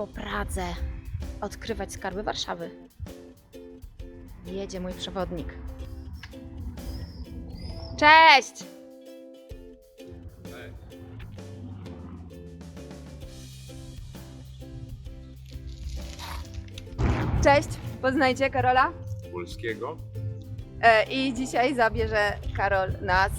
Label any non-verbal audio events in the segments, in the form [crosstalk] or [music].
Po Pradze, odkrywać skarby Warszawy. Jedzie mój przewodnik. Cześć! Cześć, poznajcie Karola. polskiego. E, I dzisiaj zabierze Karol nas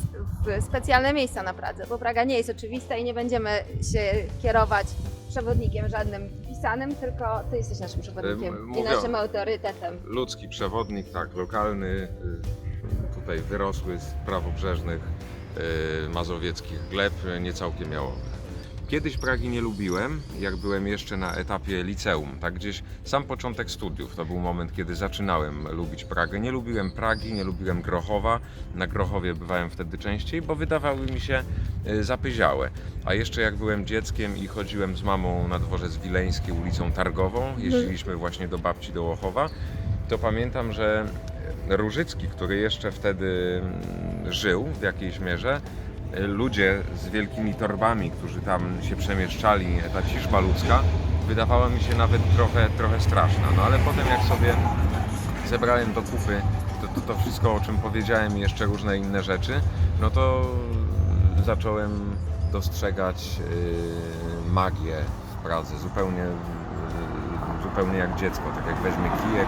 w specjalne miejsca na Pradze, bo Praga nie jest oczywista i nie będziemy się kierować przewodnikiem żadnym pisanym, tylko ty jesteś naszym przewodnikiem Em, i naszym autorytetem. Ludzki przewodnik, tak, lokalny, y, tutaj wyrosły z prawobrzeżnych y, mazowieckich gleb, y, nie całkiem jałowych. Kiedyś Pragi nie lubiłem, jak byłem jeszcze na etapie liceum, tak gdzieś sam początek studiów, to był moment, kiedy zaczynałem lubić Pragę. Nie lubiłem Pragi, nie lubiłem Grochowa, na Grochowie bywałem wtedy częściej, bo wydawały mi się zapyziałe. A jeszcze jak byłem dzieckiem i chodziłem z mamą na dworzec wileński ulicą Targową, jeździliśmy właśnie do babci do Łochowa, to pamiętam, że Różycki, który jeszcze wtedy mm, żył w jakiejś mierze, y, ludzie z wielkimi torbami, którzy tam się przemieszczali, ta ciżba ludzka, wydawała mi się nawet trochę, trochę straszna. No ale potem jak sobie zebrałem do kupy to, to, to wszystko, o czym powiedziałem i jeszcze różne inne rzeczy, no to zacząłem dostrzegać yy, magię w Pradze, zupełnie, yy, zupełnie jak dziecko, tak jak weźmie kijek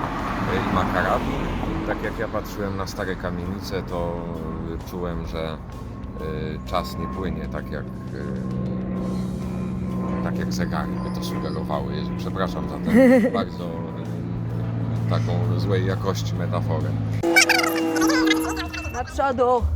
yy, i ma karabin. Tak jak ja patrzyłem na stare kamienice, to czułem, że czas nie płynie tak jak, tak jak zegary by to sugerowały. Przepraszam za tę [laughs] bardzo taką złej jakości metaforę. Na przodu!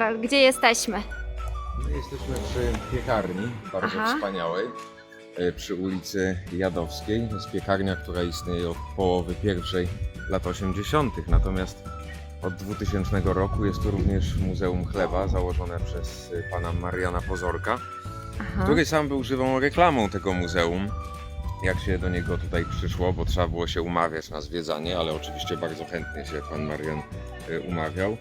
Karol, gdzie jesteśmy? My jesteśmy przy piekarni, bardzo Aha. wspaniałej, e, przy ulicy Jadowskiej. To jest piekarnia, która istnieje od połowy pierwszej lat 80., natomiast od 2000 roku jest tu również Muzeum Chleba, założone przez e, pana Mariana Pozorka, Aha. który sam był żywą reklamą tego muzeum. Jak się do niego tutaj przyszło, bo trzeba było się umawiać na zwiedzanie, ale oczywiście bardzo chętnie się pan Marian e, umawiał.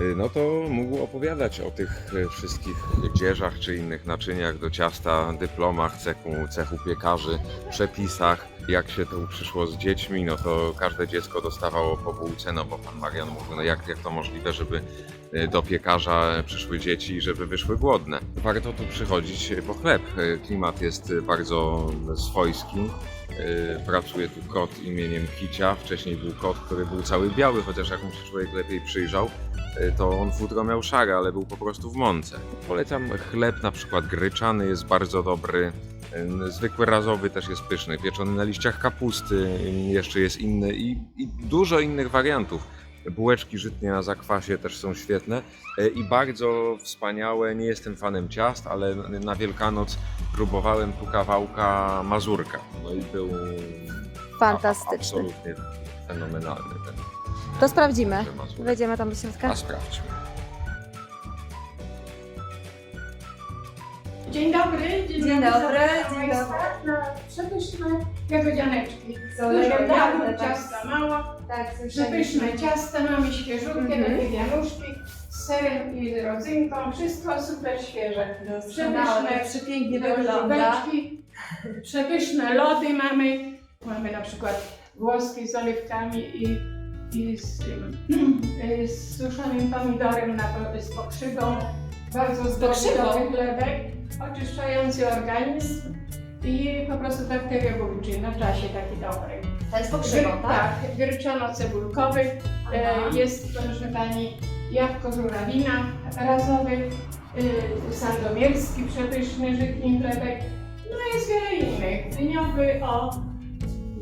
Y, no to mógł opowiadać o tych y, wszystkich dzieżach czy innych naczyniach do ciasta, dyplomach cechu, cechu piekarzy, przepisach. Jak się tu przyszło z dziećmi, no to każde dziecko dostawało po bułce, no bo pan Marian mówił, no jak, jak to możliwe, żeby y, do piekarza przyszły dzieci i żeby wyszły głodne. Warto tu przychodzić po chleb. Klimat jest bardzo swojski. Y, Pracuje tu kot imieniem Kicia. Wcześniej był kot, który był cały biały, chociaż jak mu się człowiek lepiej przyjrzał, y, to on futro miał szare, ale był po prostu w mące. Polecam chleb, na przykład gryczany jest bardzo dobry. y, Zwykły razowy też jest pyszny, pieczony na liściach kapusty jeszcze jest inny i, i dużo innych wariantów. Bułeczki żytnie na zakwasie też są świetne y, i bardzo wspaniałe. Nie jestem fanem ciast, ale na Wielkanoc próbowałem tu kawałka mazurka. No i był Fantastyczny. absolutnie fenomenalny ten. To sprawdzimy. Wejdziemy tam do środka? A sprawdźmy. Dzień dobry, dzień, Dzień dobry, zapraszam dzień Państwa na przepyszne jagodzianeczki. Są Dużo legendarne, jagód, tak. ciasta mało. Tak, Przepyszne ciasta mamy świeżutkie, Mhm. takie wianuszki z serem i z rodzynką. Wszystko super świeże. Przepyszne przepięknie żółbeczki, przepyszne lody mamy. Mamy na przykład włoskie z oliwkami i, i z, tym, [clears throat] z suszonym pomidorem na, z pokrzywą. Bardzo zdrowy chlebek, oczyszczający organizm i po prostu bakteriobójczy na czasie taki dobry. To jest Gry- Tak, gryczano-cebulkowy. E, Jest, proszę Pani, jabłko żurawina razowy, y, sandomierski przepyszny żytni chlebek. No jest wiele innych. Dyniowy, o,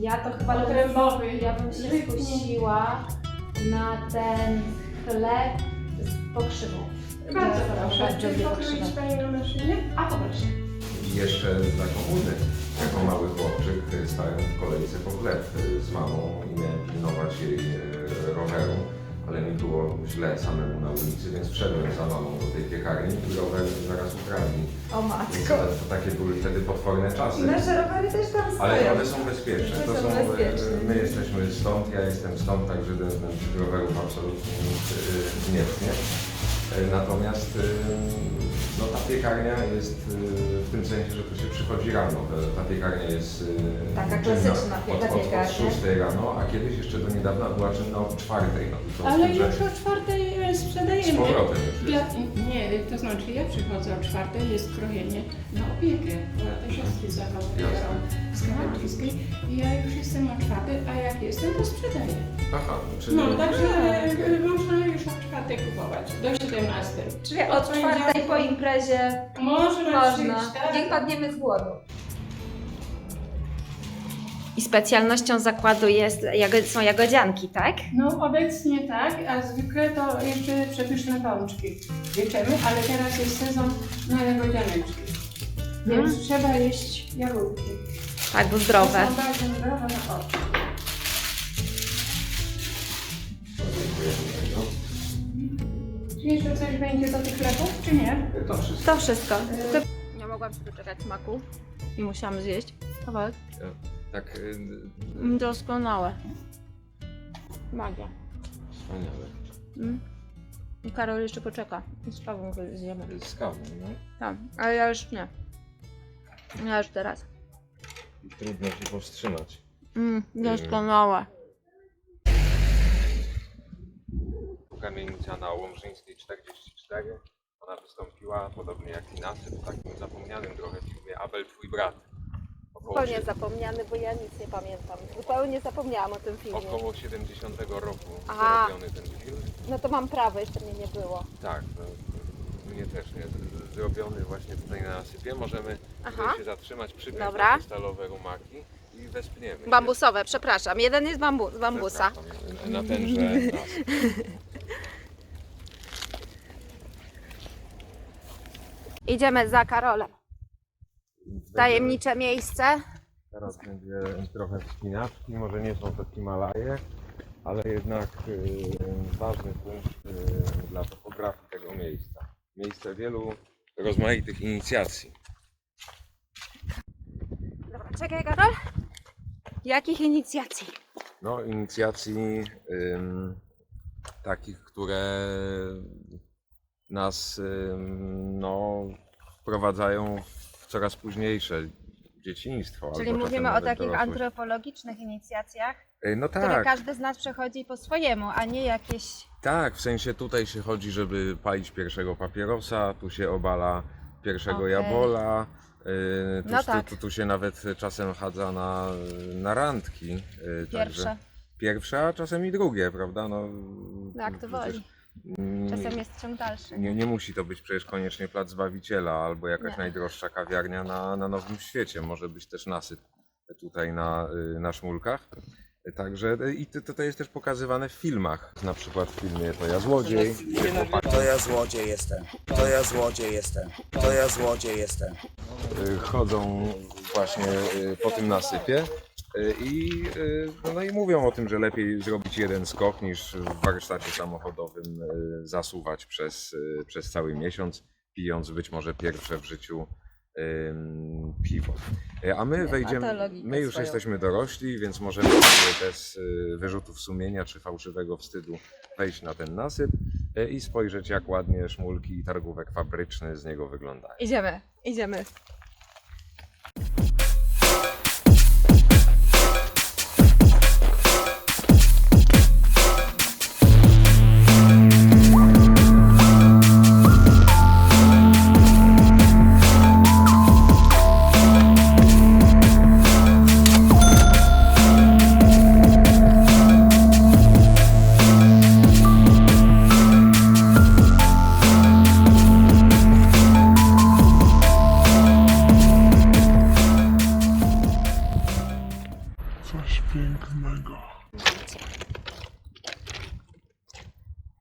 Ja to chyba otrębowy, Ja bym się skusiła na ten chleb z pokrzywą. Bardzo proszę. bardzo Czy pokroić. Pani na maszynie? A poproszę. jeszcze za komuny, jako mały chłopczyk, y, stałem w kolejce po chleb y, z mamą i miałem pilnować jej y, roweru, ale mi było źle samemu na ulicy, więc wszedłem za mamą do tej piekarni i rower zaraz ukradli. O Więc matko. to, to takie były wtedy potworne czasy. Nasze rowery też tam stoją. Ale one są bezpieczne. One To są bezpieczne. my jesteśmy stąd, ja jestem stąd, także do tych rowerów absolutnie nikt e, nie. E, Natomiast e, no, ta piekarnia jest e, w tym sensie, że tu się przychodzi rano. Ta- piekarnia jest e, Taka czynna klasyczna pie- od, ta od, od piekarnia. 6 rano, a kiedyś jeszcze do niedawna była czynna od 4. No, Ale już o czwartej e, z sprzedajemy. powrotem już jest. nie, to znaczy ja przychodzę o czwartej, jest krojenie na opiekę. Bo te siostry zachowają z i ja już jestem o czwartej, a jak jestem, to sprzedaję. Aha, czyli... No, także e, można już o czwartej kupować, do 17. Czyli od czwartej po imprezie Można, można. przyjść, tak? Nie padniemy z głodu. I specjalnością zakładu jest, jago- są jagodzianki, tak? No obecnie tak, a zwykle to jeszcze przepyszne pączki wieczemy, ale teraz jest sezon na jagodzianeczki. Więc Mhm. trzeba jeść jagódki. Tak, bo To zdrowe. są bardzo zdrowe na oczy. Jeszcze coś będzie do tych leków, czy nie? To wszystko. To wszystko. Nie mogłam się doczekać smaku i musiałam zjeść kawałek. Tak, y, Doskonałe. Magia. wspaniale. Mm. I Karol jeszcze poczeka. I z kawą go zjemy. Z kawą, no. Tak, ale ja już nie. Ja już teraz. Trudno się powstrzymać. Mm, doskonałe. Kamienica na Łomżyńskiej 44. Ona wystąpiła, podobnie jak i Nasy, w takim zapomnianym trochę filmie Abel, twój brat. Około, Zupełnie sie- zapomniany, bo ja nic nie pamiętam. Zupełnie zapomniałam o tym filmie. około 70 roku Aha. zrobiony ten film. No to mam prawo, jeszcze mnie nie było. Tak, no, mnie też nie. Z- Zrobiony właśnie tutaj na nasypie. Możemy Aha. tutaj się zatrzymać, przypiąć Dobra. nasze stalowe rumaki i wespniemy. się. Bambusowe, przepraszam. Jeden jest bambu z bambusa. Przepraszam, Na tenże. [laughs] Idziemy za Karolem. Tajemnicze miejsce. Teraz będzie trochę wspinaczki, może nie są to Himalaje, ale jednak y, ważny punkt y, dla topografii tego miejsca. Miejsce wielu rozmaitych inicjacji. Dobra, czekaj Karol. Jakich inicjacji? No, inicjacji takich, które nas no, wprowadzają w coraz późniejsze dzieciństwo. Czyli mówimy o takich dorosłość. antropologicznych inicjacjach, Y, No które tak, każdy z nas przechodzi po swojemu, a nie jakieś. Tak, w sensie tutaj się chodzi, żeby palić pierwszego papierosa, tu się obala pierwszego Okej. jabola, yy, tu, No tak. tu, tu się nawet czasem chadza na, na randki. Yy, Pierwsze. Także pierwsze, a czasem i drugie, prawda? No, jak to woli. Mm, Czasem jest ciąg dalszy. Nie, nie musi to być przecież koniecznie plac Zbawiciela albo jakaś Nie. najdroższa kawiarnia na, na Nowym Świecie. Może być też nasyp tutaj na, y, na Szmulkach. Także y, i to, to jest też pokazywane w filmach. Na przykład w filmie To ja złodziej, gdzie chłopak To ja złodziej jestem. To ja złodziej jestem. To ja złodziej jestem. y, chodzą właśnie y, po tym nasypie. Y, I, y, no i mówią o tym, że lepiej zrobić jeden skok niż w warsztacie samochodowym y, zasuwać przez, przez cały miesiąc, pijąc być może pierwsze w życiu ym, piwo. A my wejdziemy, my już swoją. jesteśmy dorośli, więc możemy sobie bez wyrzutów sumienia czy fałszywego wstydu wejść na ten nasyp i spojrzeć jak ładnie szmulki i targówek fabryczny z niego wyglądają. Idziemy, idziemy.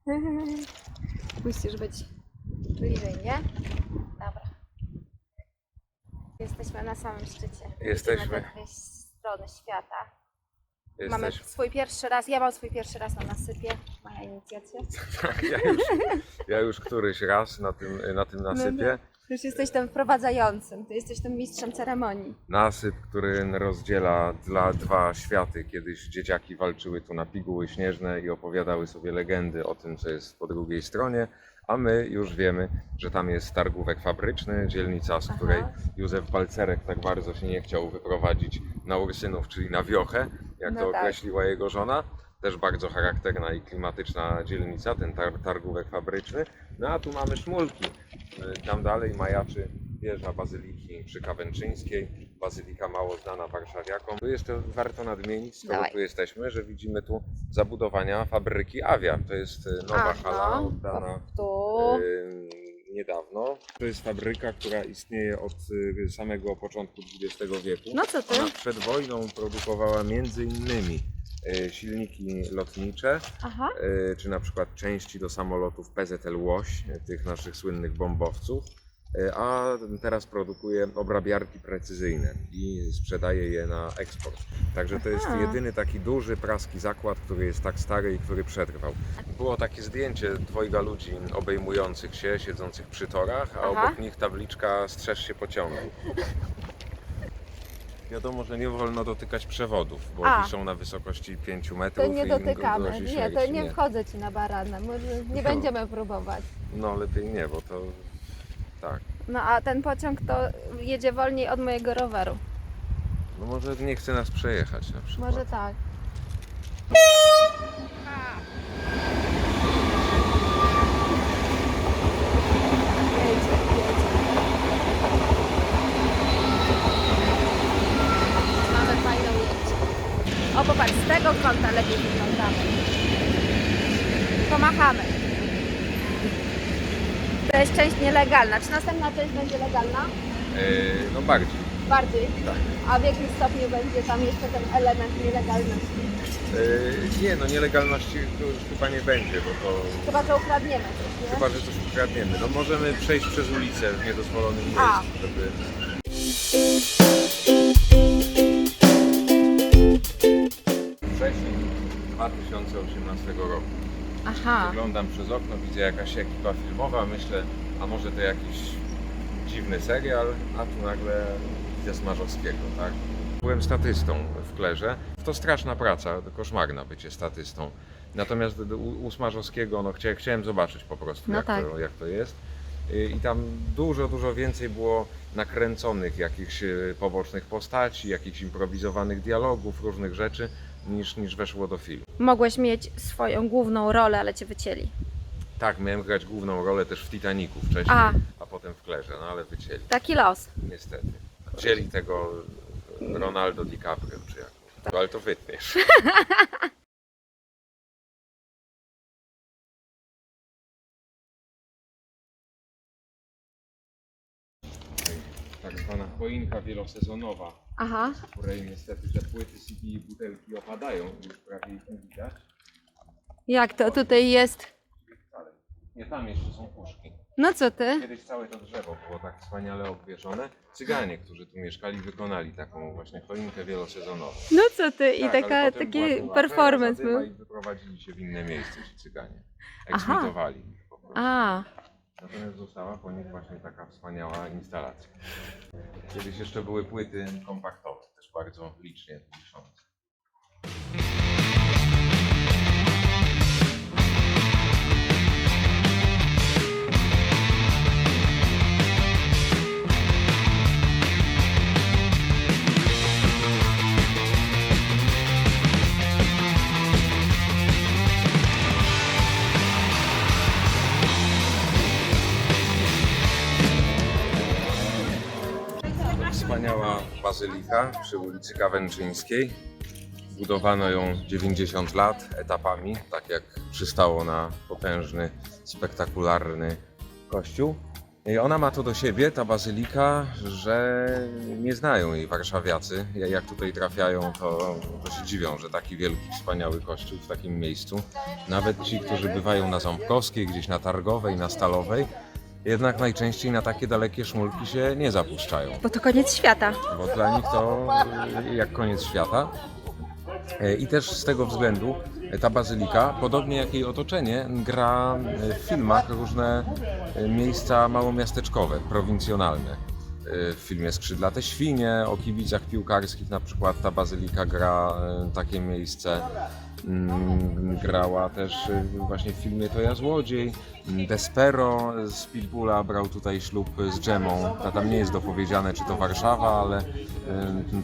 [laughs] Musisz być bliżej, nie? Dobra. Jest Jesteśmy na samym szczycie. Jesteśmy. Dwie strony świata. Mamy Jesteś... swój pierwszy raz, ja mam swój pierwszy raz na nasypie. Moja inicjacja. [laughs] Ja już, ja już któryś raz na tym, na tym nasypie. Już jesteś tym wprowadzającym, ty jesteś tym mistrzem ceremonii. Nasyp, który rozdziela dla dwa światy. Kiedyś dzieciaki walczyły tu na piguły śnieżne i opowiadały sobie legendy o tym, co jest po drugiej stronie. A my już wiemy, że tam jest targówek fabryczny, dzielnica, z Aha. której Józef Balcerek tak bardzo się nie chciał wyprowadzić na Ursynów, czyli na Wiochę, jak No to tak. określiła jego żona. Też bardzo charakterna i klimatyczna dzielnica, ten tar targówek fabryczny. No a tu mamy szmulki. Y, Tam dalej majaczy wieża Bazyliki przy Kawęczyńskiej. Bazylika mało znana warszawiakom. Tu jeszcze warto nadmienić, skoro Dawaj. tu jesteśmy, że widzimy tu zabudowania fabryki Avia. To jest y, nowa Aha, hala oddana y, niedawno. To jest fabryka, która istnieje od samego początku XX wieku. No co ty? Ona przed wojną produkowała między innymi silniki lotnicze, Aha. y, czy na przykład części do samolotów PZL Łoś, y, tych naszych słynnych bombowców, a teraz produkuje obrabiarki precyzyjne i sprzedaje je na eksport. Także to jest Aha. jedyny taki duży praski zakład, który jest tak stary i który przetrwał. Było takie zdjęcie dwojga ludzi obejmujących się, siedzących przy torach, a Aha. obok nich tabliczka strzeż się pociągu. Wiadomo, że nie wolno dotykać przewodów, bo A. wiszą na wysokości 5 metrów To nie i dotykamy. grozi Nie, to nie wchodzę ci na barana. Może nie No. będziemy próbować. No lepiej nie, bo to tak. No a ten pociąg to jedzie wolniej od mojego roweru. No może nie chce nas przejechać na przykład. Może tak. Jedzie, jedzie. Mamy fajną jeźdź. O popatrz, z tego kąta lepiej wyglądamy. Pomachamy. To jest część nielegalna. Czy następna część będzie legalna? Yy, no bardziej. Bardziej. Tak. A w jakim stopniu będzie tam jeszcze ten element nielegalności? Yy, nie, no nielegalności tu już chyba nie będzie, bo to Chyba, że ukradniemy coś, nie? chyba, że coś ukradniemy. No możemy przejść przez ulicę w niedozwolonym miejscu, żeby... roku. Aha. Wyglądam przez okno, widzę jakaś ekipa filmowa, myślę, a może to jakiś dziwny serial, a tu nagle widzę Smarzowskiego, tak? Byłem statystą w Klerze. To straszna praca, koszmarna bycie statystą. Natomiast u, u Smarzowskiego no, chcia, chciałem zobaczyć po prostu, No jak, tak. to, jak to jest. I, I tam dużo, dużo więcej było nakręconych jakichś e, pobocznych postaci, jakichś improwizowanych dialogów, różnych rzeczy, niż, niż weszło do filmu. Mogłeś mieć swoją główną rolę, ale cię wycięli. Tak, miałem grać główną rolę też w Titanicu wcześniej, A. a, potem w Klerze, no ale wycięli, Taki los. niestety. Wzięli tego Ronaldo DiCaprio, czy jak. No, ale to wytniesz. [laughs] Tak zwana choinka wielosezonowa, Aha. której niestety te płyty CD i butelki opadają, już prawie ich nie widać. Jak to tutaj jest? Nie, tam jeszcze są puszki. No co ty? Kiedyś całe to drzewo było tak wspaniale obwieszone. Cyganie, którzy tu mieszkali, wykonali taką właśnie choinkę wielosezonową. No co ty? I Tak, taka, potem była taki tu performance zadyma był. I wyprowadzili się w inne miejsce ci cyganie. Aha. Eksmitowali ich po prostu. A, Natomiast została po nich właśnie taka wspaniała instalacja. Kiedyś jeszcze były płyty kompaktowe, też bardzo licznie wiszące. Wspaniała bazylika przy ulicy Kawęczyńskiej. Budowano ją 90 lat etapami, tak jak przystało na potężny, spektakularny kościół. I ona ma to do siebie, ta bazylika, że nie znają jej warszawiacy. Jak tutaj trafiają, to, to się dziwią, że taki wielki, wspaniały kościół w takim miejscu. Nawet ci, którzy bywają na Ząbkowskiej, gdzieś na Targowej, na Stalowej, jednak najczęściej na takie dalekie szmulki się nie zapuszczają. Bo to koniec świata. bo dla nich to e, jak koniec świata. E, I też z tego względu e, ta bazylika, podobnie jak jej otoczenie, gra e, w filmach różne miejsca małomiasteczkowe, prowincjonalne. W filmie Skrzydlate Świnie, o kibicach piłkarskich na przykład ta bazylika gra takie miejsce. Mm, Grała też e, właśnie w filmie To ja złodziej. Mm, Despero z Pitbulla brał tutaj ślub z Dżemą. A Tam nie jest dopowiedziane, czy to Warszawa, ale e,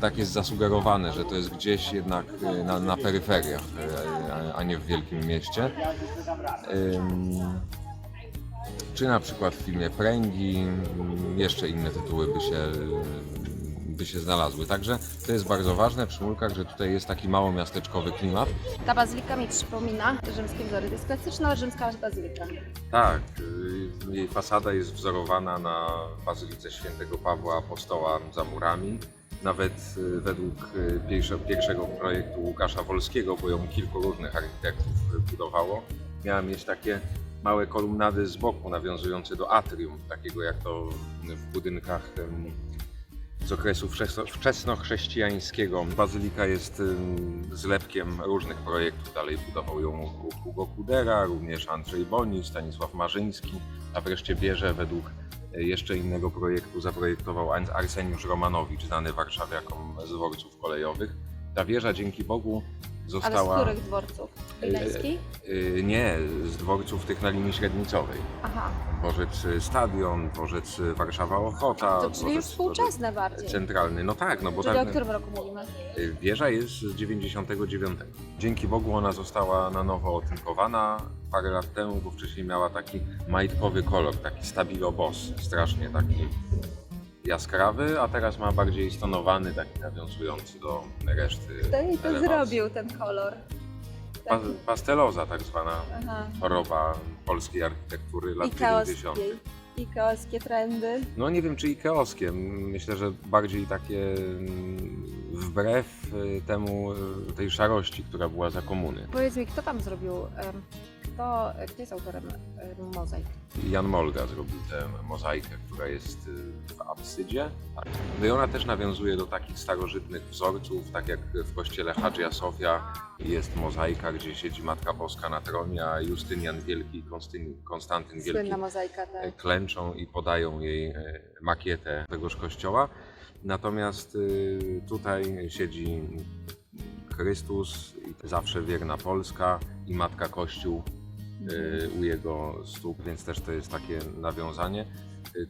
tak jest zasugerowane, że to jest gdzieś jednak e, na, na peryferiach, a- nie w wielkim mieście. Czy na przykład w filmie Pręgi, mm, jeszcze inne tytuły by się, by się znalazły. Także to jest bardzo ważne przy Mulkach, że tutaj jest taki mało miasteczkowy klimat. Ta bazylika mi przypomina rzymskie wzory. To jest klasyczna rzymska bazylika. Tak, y, jej fasada jest wzorowana na Bazylice Świętego Pawła Apostoła za murami. Nawet y, według y, pierwsze, pierwszego projektu Łukasza Wolskiego, bo ją kilku różnych architektów budowało, miała mieć takie małe kolumnady z boku nawiązujące do atrium, takiego jak to w budynkach z okresu wczesno- wczesnochrześcijańskiego. Bazylika jest zlepkiem różnych projektów. Dalej budował ją Hugo Kudera, również Andrzej Boni, Stanisław Marzyński, a wreszcie bierze według y, jeszcze innego projektu zaprojektował Ars- Arseniusz Romanowicz, znany warszawiakom z dworców kolejowych. Ta wieża dzięki Bogu Ale została z których dworców? Wileński? y, nie z dworców tych na linii średnicowej. Aha, Dworzec y, Stadion, dworzec y, Warszawa Ochota. to czyli już dworzec- współczesne bardziej. Centralny, no tak, no bo Czyli tak, o którym roku mówimy? y, wieża jest z 99. Dzięki Bogu ona została na nowo otynkowana parę lat temu, bo wcześniej miała taki majtkowy kolor, taki stabilo boss, strasznie taki jaskrawy, a teraz ma bardziej stonowany, taki nawiązujący do reszty Kto jej to elewacji. zrobił, ten kolor? Pa, pasteloza tak zwana Aha. choroba polskiej architektury lat I 90. kaoskiej. I kaoskie trendy. No nie wiem czy ikeowskie. Myślę, że bardziej takie mm, wbrew y, temu y, tej szarości, która była za komuny. Powiedz mi, kto tam zrobił, em, kto, kto jest autorem em, mozaik? Jan Molga zrobił tę mozaikę, która jest y, w absydzie. No i ona też nawiązuje do takich starożytnych wzorców, tak jak w kościele Hagia Sofia jest mozaika, gdzie siedzi Matka Boska na tronie, a Justynian Wielki i Konstantyn Wielki Słynna mozaika, e, tak. klęczą i podają jej e, makietę tegoż kościoła. Natomiast y, tutaj siedzi Chrystus, i zawsze wierna Polska i Matka Kościół y, u jego stóp, więc też to jest takie nawiązanie. Y,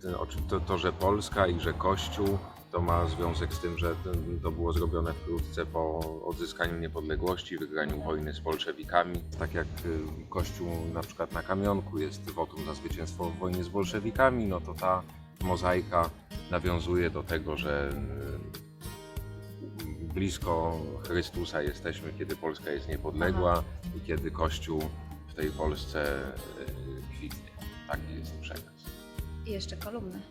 To, to, że Polska i że Kościół to ma związek z tym, że to było zrobione wkrótce po odzyskaniu niepodległości, wygraniu wojny z bolszewikami. Tak jak y, Kościół na przykład na kamionku jest wotum za zwycięstwo w wojnie z bolszewikami, no to ta mozaika nawiązuje do tego, że y, blisko Chrystusa jesteśmy, kiedy Polska jest niepodległa i kiedy Kościół w tej Polsce y, kwitnie. Taki jest przekaz. I jeszcze kolumny.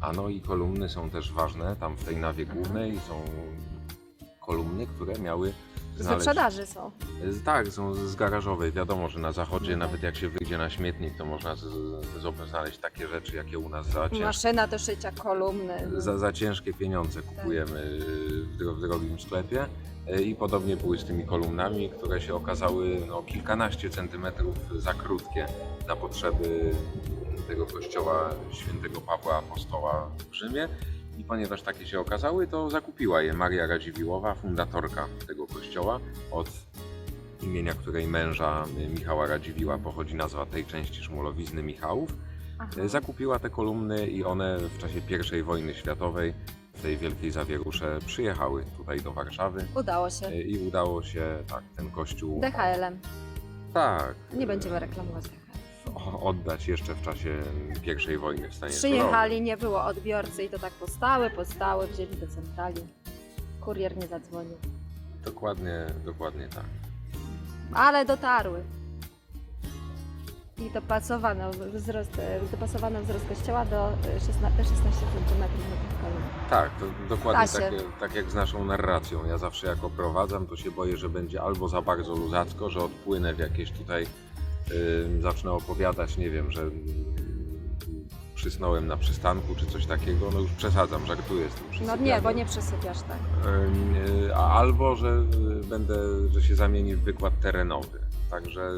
A no i kolumny są też ważne. Tam w tej nawie głównej są kolumny, które miały Z znaleźć- wyprzedaży są. Z- Tak, są z garażowej. Wiadomo, że na zachodzie, Mhm. nawet jak się wyjdzie na śmietnik, to można z, z, znaleźć takie rzeczy, jakie u nas za, cięż, Maszyna do szycia, kolumny. za, za ciężkie pieniądze kupujemy w, dro, w drogim sklepie. E, I podobnie były z tymi kolumnami, które się okazały no, kilkanaście centymetrów za krótkie na potrzeby tego kościoła świętego Pawła Apostoła w Rzymie. I ponieważ takie się okazały, to zakupiła je Maria Radziwiłowa, fundatorka tego kościoła, od imienia której męża y, Michała Radziwiła pochodzi nazwa tej części szmulowizny Michałów. Aha. E, Zakupiła te kolumny i one w czasie I wojny światowej w tej wielkiej zawierusze przyjechały tutaj do Warszawy Udało się. e, i udało się tak ten kościół DHL-em. tak Nie będziemy reklamować oddać jeszcze w czasie I wojny w stanie Przyjechali, nie było odbiorcy i to tak postały, postały, wzięli do centrali. Kurier nie zadzwonił. Dokładnie, dokładnie tak. Ale dotarły. I dopasowano wzrost, e, dopasowano wzrost kościoła do e, 16, 16 cm. Tak, to dokładnie tak, tak jak z naszą narracją. Ja zawsze jak oprowadzam, to się boję, że będzie albo za bardzo luzacko, że odpłynę w jakieś tutaj, zacznę opowiadać, nie wiem, że przysnąłem na przystanku czy coś takiego, no już przesadzam, żartuję z tym No przysypianiem. nie, bo nie przesypiasz tak. Albo, że będę, że się zamieni w wykład terenowy. Także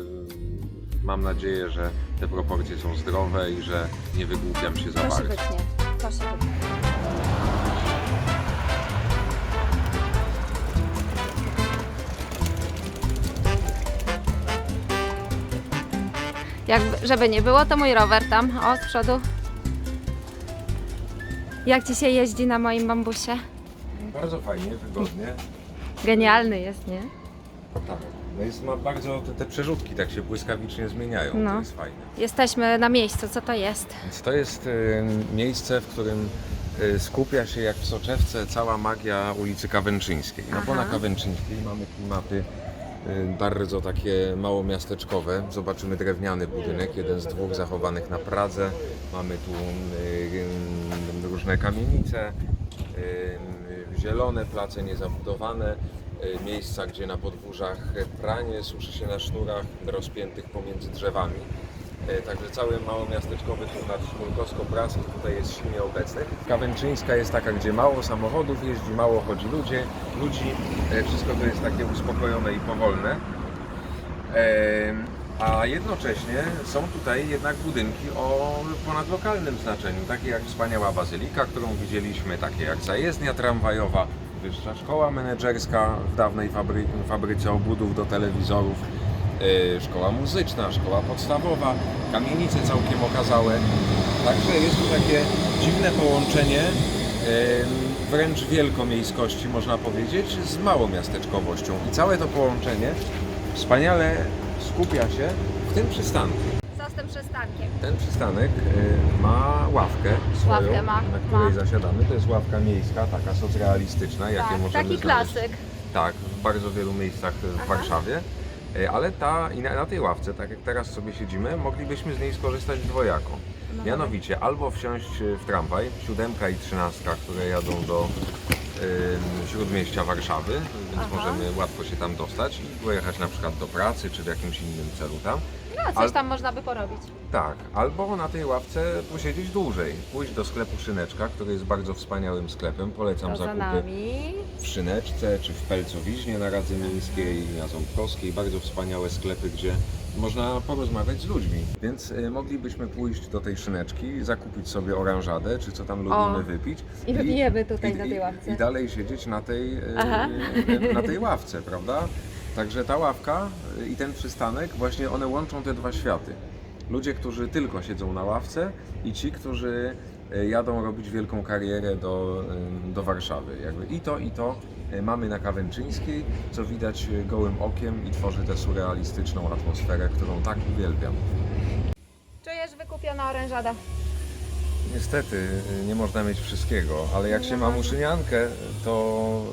mam nadzieję, że te proporcje są zdrowe i że nie wygłupiam się za To się bardzo. wytnie. To się wytnie. Jak, żeby nie było, to mój rower tam, o, z przodu. Jak Ci się jeździ na moim bambusie? Bardzo fajnie, wygodnie. Genialny jest, nie? Tak. No jest, ma bardzo, te, te przerzutki tak się błyskawicznie zmieniają, No. to jest fajne. Jesteśmy na miejscu, co to jest? Więc to jest y, miejsce, w którym y, skupia się jak w soczewce cała magia ulicy Kawęczyńskiej. No bo Aha. na Kawęczyńskiej mamy klimaty bardzo takie małomiasteczkowe. Zobaczymy drewniany budynek, jeden z dwóch zachowanych na Pradze. Mamy tu y, y, różne kamienice, y, y, zielone place niezabudowane, y, miejsca, gdzie na podwórzach pranie suszy się na sznurach rozpiętych pomiędzy drzewami. E, Także cały małomiasteczkowy klimat Szmulkowsko-Praski tutaj jest silnie obecny. Kawęczyńska jest taka, gdzie mało samochodów jeździ, mało chodzi ludzie, ludzi. E, Wszystko to jest takie uspokojone i powolne. E, A jednocześnie są tutaj jednak budynki o ponadlokalnym znaczeniu, takie jak wspaniała bazylika, którą widzieliśmy, takie jak zajezdnia tramwajowa, wyższa szkoła menedżerska w dawnej fabry, fabryce obudów do telewizorów, szkoła muzyczna, szkoła podstawowa, kamienice całkiem okazałe. Także jest tu takie dziwne połączenie wręcz wielkomiejskości, można powiedzieć, z małomiasteczkowością. I całe to połączenie wspaniale skupia się w tym przystanku. Co z tym przystankiem? Ten przystanek y, ma ławkę swoją, Ławkę ma, na której ma. zasiadamy. To jest ławka miejska, taka socrealistyczna, jakie Tak, możemy taki znaleźć. klasyk. Tak, w bardzo wielu miejscach w Aha. Warszawie. E, Ale ta, i na, na tej ławce, tak jak teraz sobie siedzimy, moglibyśmy z niej skorzystać dwojako. No Mianowicie albo wsiąść e, w tramwaj, siódemka i trzynastka, które jadą do ym, śródmieścia Warszawy, więc Aha. możemy łatwo się tam dostać i pojechać na przykład do pracy czy w jakimś innym celu tam. No, coś Al- tam można by porobić. Tak, albo na tej ławce posiedzieć dłużej, pójść do sklepu Szyneczka, który jest bardzo wspaniałym sklepem, polecam To za zakupy nami. w Szyneczce czy w Pelcowiźnie na Radze Miejskiej, na Ząbkowskiej. Bardzo wspaniałe sklepy, gdzie można porozmawiać z ludźmi. Więc y, moglibyśmy pójść do tej Szyneczki, zakupić sobie oranżadę, czy co tam lubimy wypić. I wypijemy tutaj na tej ławce. I dalej siedzieć na tej, y, Aha. y, na tej ławce, prawda? Także ta ławka y, i ten przystanek, właśnie one łączą te dwa światy. Ludzie, którzy tylko siedzą na ławce i ci, którzy y, jadą robić wielką karierę do, y, do Warszawy. Jakby I to, i to mamy na Kawęczyńskiej, co widać gołym okiem i tworzy tę surrealistyczną atmosferę, którą tak uwielbiam. Czujesz wykupiona orężada. Niestety y, nie można mieć wszystkiego, ale jak się ma muszyniankę, to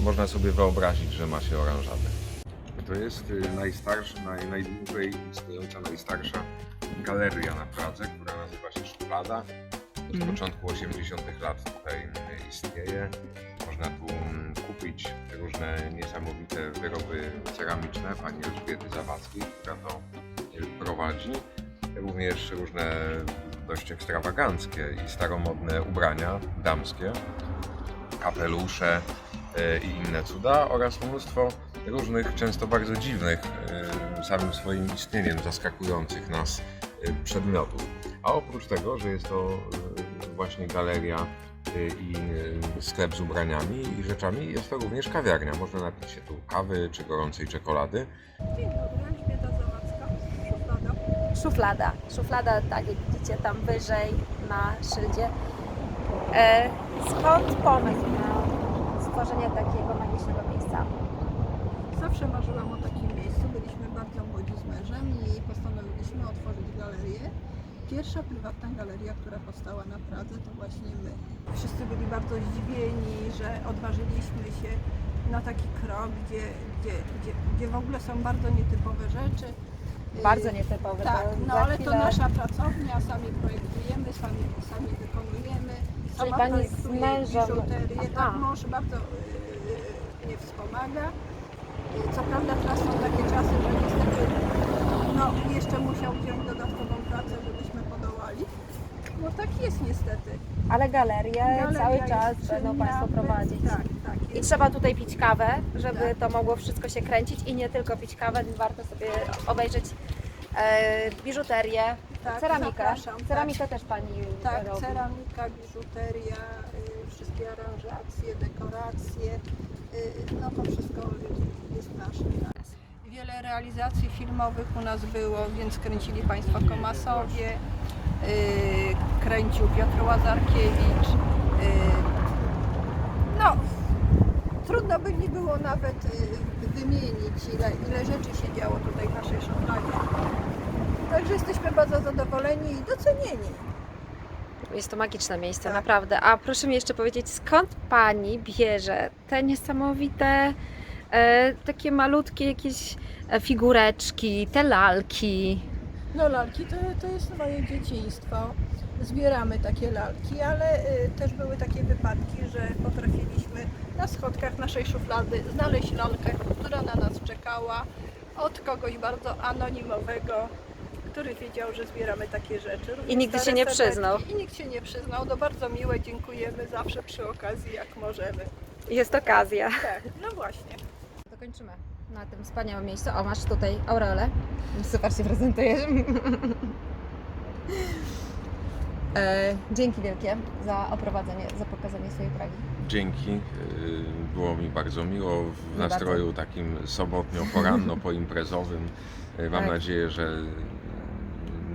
y, można sobie wyobrazić, że ma się oranżadę. To jest y, najstarsza, naj, najdłużej istniejąca, najstarsza galeria na Pradze, która nazywa się Szuflada. Od Mhm. początku 80. lat tutaj y, istnieje. Można tu mm, kupić różne niesamowite wyroby ceramiczne pani Elżbiety Zawadzkiej, która to y, prowadzi. Również różne dość ekstrawaganckie i staromodne ubrania damskie, kapelusze y, i inne cuda oraz mnóstwo różnych, często bardzo dziwnych, y, samym swoim istnieniem zaskakujących nas y, przedmiotów. A oprócz tego, że jest to właśnie galeria i sklep z ubraniami i rzeczami, jest to również kawiarnia. Można napić się tu kawy czy gorącej czekolady. Dzień dobry, szuflada. Szuflada. Tak jak widzicie tam wyżej na szyldzie. E, skąd pomysł na stworzenie takiego magicznego miejsca? Zawsze marzyłam o takim miejscu. Byliśmy bardzo młodzi z mężem i postanowiliśmy otworzyć galerię. Pierwsza prywatna galeria, która powstała na Pradze, to właśnie my. Wszyscy byli bardzo zdziwieni, że odważyliśmy się na taki krok, gdzie, gdzie, gdzie, gdzie w ogóle są bardzo nietypowe rzeczy. Bardzo nietypowe. Tak, to no ale to chwilę- nasza pracownia, sami projektujemy, sami, sami wykonujemy. Czyli Sama pani z mężem-. Tak, mąż bardzo mnie wspomaga. I Co prawda teraz są takie czasy, że niestety no, jeszcze musiał wziąć dodatkową pracę, żebyśmy podołali. jest niestety. Ale galerie Galeria cały czas będą Państwo prowadzić. Tak, tak. I trzeba tutaj pić kawę, żeby Tak. to mogło wszystko się kręcić i nie tylko pić kawę, warto sobie obejrzeć e, biżuterię, Tak, ceramikę. zapraszam, Ceramikę też Pani Tak, robi. ceramika, biżuteria, y, wszystkie aranżacje, dekoracje, y, no to wszystko y, jest nasze. Tak. Wiele realizacji filmowych u nas było, więc kręcili Państwo Komasowie, y, kręcił Piotr Łazarkiewicz. y, No, trudno by mi było nawet y, wymienić, ile, ile rzeczy się działo tutaj w naszej szufladzie. Także jesteśmy bardzo zadowoleni i docenieni. Jest to magiczne miejsce, Tak. naprawdę. A proszę mi jeszcze powiedzieć, skąd Pani bierze te niesamowite, e, takie malutkie jakieś e, figureczki, te lalki? No lalki to, to jest moje dzieciństwo. Zbieramy takie lalki, ale y, też były takie wypadki, że potrafiliśmy na schodkach naszej szuflady znaleźć lalkę, która na nas czekała od kogoś bardzo anonimowego, który wiedział, że zbieramy takie rzeczy. Również I nigdy się nie przyznał. I nikt się nie przyznał. No bardzo miłe, dziękujemy zawsze przy okazji, jak możemy. Jest okazja. Tak, no właśnie. Dokończymy na tym wspaniałym miejscu. O, masz tutaj aureolę. Super się prezentujesz. [laughs] e, dzięki wielkie za oprowadzenie, za pokazanie swojej Pragi. Dzięki. Yy, Było mi bardzo miło w nastroju takim sobotnio-poranno-poimprezowym. [laughs] Yy, Mam Tak. nadzieję, że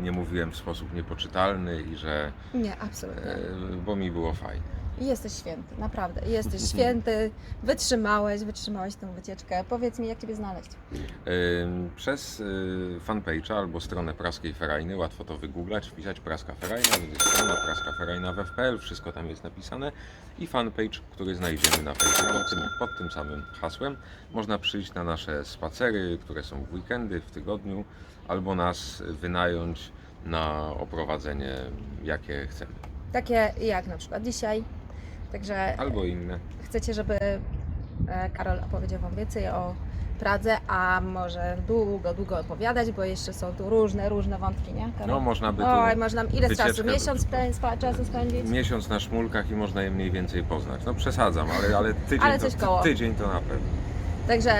nie mówiłem w sposób niepoczytalny i że, Nie, absolutnie. yy, bo mi było fajnie. I Jesteś święty, naprawdę. Jesteś [laughs] święty, wytrzymałeś, wytrzymałeś tę wycieczkę. Powiedz mi, jak Ciebie znaleźć? Przez y, fanpage'a albo stronę Praskiej Ferajny, łatwo to wygooglać, wpisać Praska Ferajna, będzie strona Praska Ferajna w FPL, wszystko tam jest napisane i fanpage, który znajdziemy na Facebooku pod tym, pod tym samym hasłem. Można przyjść na nasze spacery, które są w weekendy, w tygodniu, albo nas wynająć na oprowadzenie, jakie chcemy, Takie jak na przykład dzisiaj. Także albo inne. chcecie, żeby e, Karol opowiedział Wam więcej o Pradze, a może długo, długo opowiadać, bo jeszcze są tu różne, różne wątki, nie Karol? No można by tu Oj, można ile wycieczkę czasu? Miesiąc spa- czasu spędzić? miesiąc na szmulkach i można je mniej więcej poznać. No przesadzam, ale, ale, [laughs] tydzień, Ale coś to, koło. tydzień to na pewno. Także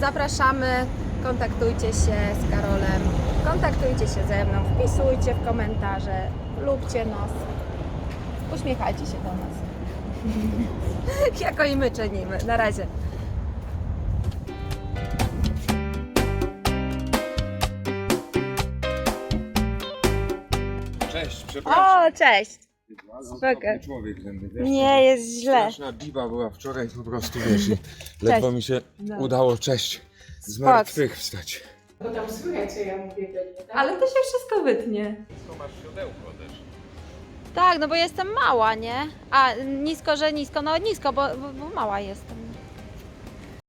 zapraszamy, kontaktujcie się z Karolem, kontaktujcie się ze mną, wpisujcie w komentarze, lubcie nas, uśmiechajcie się do nas. [laughs] jako i my czynimy. Na razie. Cześć, przepraszam. O, cześć! spoko. Człowiek wiesz, Nie, jest źle. Straszna biba była wczoraj po prostu, wiesz, i [laughs] ledwo mi się No. udało, cześć, z martwych wstać. Bo tam słychać, co ja mówię tak? Ale to się wszystko wytnie. Masz siodełko. Tak, no bo jestem mała, nie? A nisko, że nisko, no nisko, bo, bo, bo mała jestem.